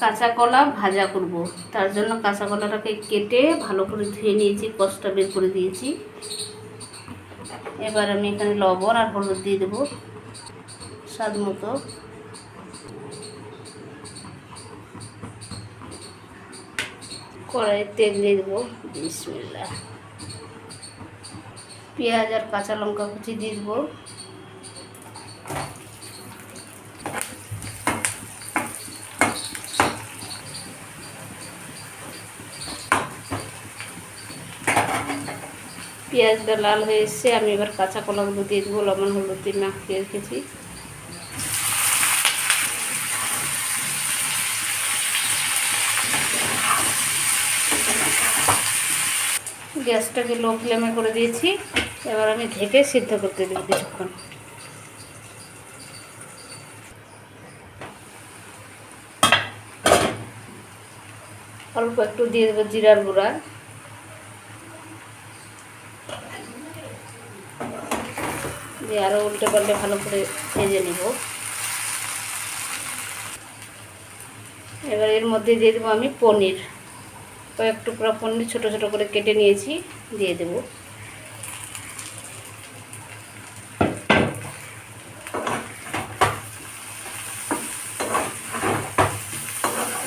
কাঁচা কলা ভাজা করব। তার জন্য কাঁচা কলাটাকে কেটে ভালো করে ধুয়ে নিয়েছি কষটা বের করে দিয়েছি। এবার আমি এখানে লবণ আর হলুদ দিয়ে দেবো, স্বাদ মতো। কড়াই তেল দিয়ে দেবো বিসমিল্লা পেঁয়াজ আর কাঁচা লঙ্কা কুচি দিয়ে দেবো। পেঁয়াজটা লাল হয়ে এসছে, আমি এবার কাঁচা কলাগুলো দিয়ে দেবো, লবণ, হলুদ দিয়ে মাখিয়ে রেখেছি। গ্যাসটাকে লো ফ্লেমে করে দিয়েছি, এবার আমি ঢেকে সিদ্ধ করতে দেবো কিছুক্ষণ। অল্প একটু দিয়ে দেবো জিরার গুঁড়া। দিয়ে আরও উল্টে পাল্টে ভালো করে ভেজে নিব। এবার এর মধ্যে দিয়ে দেবো আমি পনির। কয়েক টুকরা পনির ছোটো ছোটো করে কেটে নিয়েছি, দিয়ে দেব।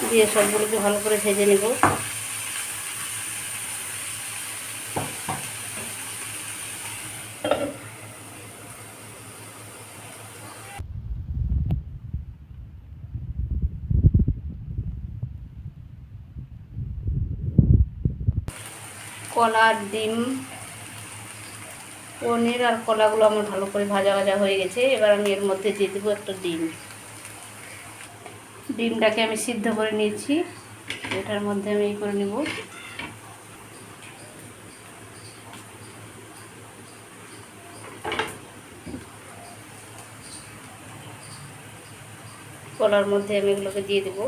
দিয়ে সবগুলোকে ভালো করে ভেজে নেব। কলা, ডিম, পনির আর কলাগুলো আমার ভালো করে ভাজা ভাজা হয়ে গেছে। এবার আমি এর মধ্যে দিয়ে দেবো একটা ডিম। ডিমটাকে আমি সিদ্ধ করে নিয়েছি। এটার মধ্যে আমি এই করে নেব। কলার মধ্যে আমি এগুলোকে দিয়ে দেবো।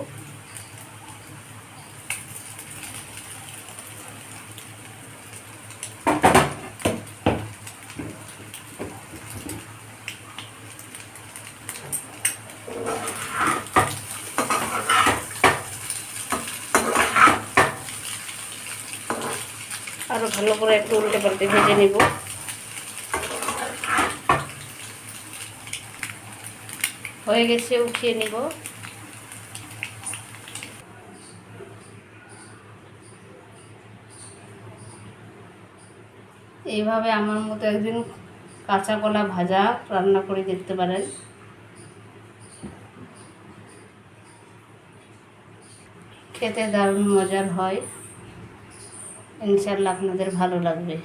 আরও ভালো করে একটু উল্টে পাল্টে ভেজে নেব। হয়ে গেছে, উঠিয়ে নিব। এইভাবে আমার মতো একদিন কাঁচা কলা ভাজা রান্না করে দেখতে পারেন। খেতে দারুণ মজার হয়। ইনশাল্লাহ আপনাদের ভালো লাগবে।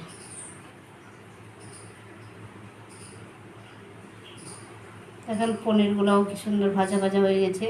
এখন পনিরগুলোও কি সুন্দর ভাজা ভাজা হয়ে গেছে।